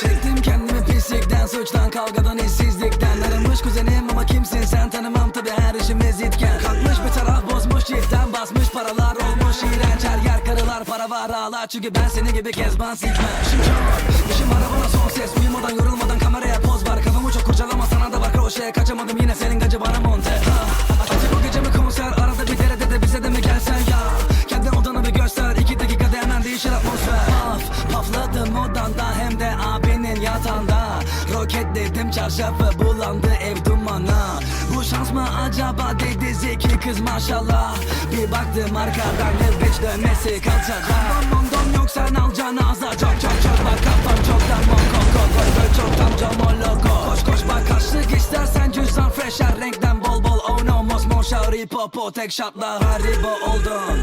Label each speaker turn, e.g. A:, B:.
A: Çektim kendimi pislikten, suçtan, kavgadan, işsizlikten. Aramış kuzenim ama kimsin sen? Tanımam tabi her işimiz itken Kalkmış bir taraf bozmuş cidden basmış paralar olmuş iğrenç. Her yer karılar para var ağlar. Çünkü ben seni gibi kezban sikmem. İşim kar, işim arabana son ses. Uyumadan yorulmadan kameraya poz var. Kafamı çok kurcalama sana da var kroşeye kaçamadım yine senin Paf pafladım odanda hem de abinin yatağında. Roketledim çarşafı bulandı ev dumana Bu şans mı acaba dedi zeki kız maşallah. Bir baktım arkadan bitch dönmesi kalçacak Dom dom yok sen alacaksın ağza çok çok çok Bak kafam çoktan moko Koy koy çoktan camoloko Koş koş bak kaçlık istersen cüzdan fresh. Her renkten bol bol Oh no mosmor şauri popo tek şatla haribo oldum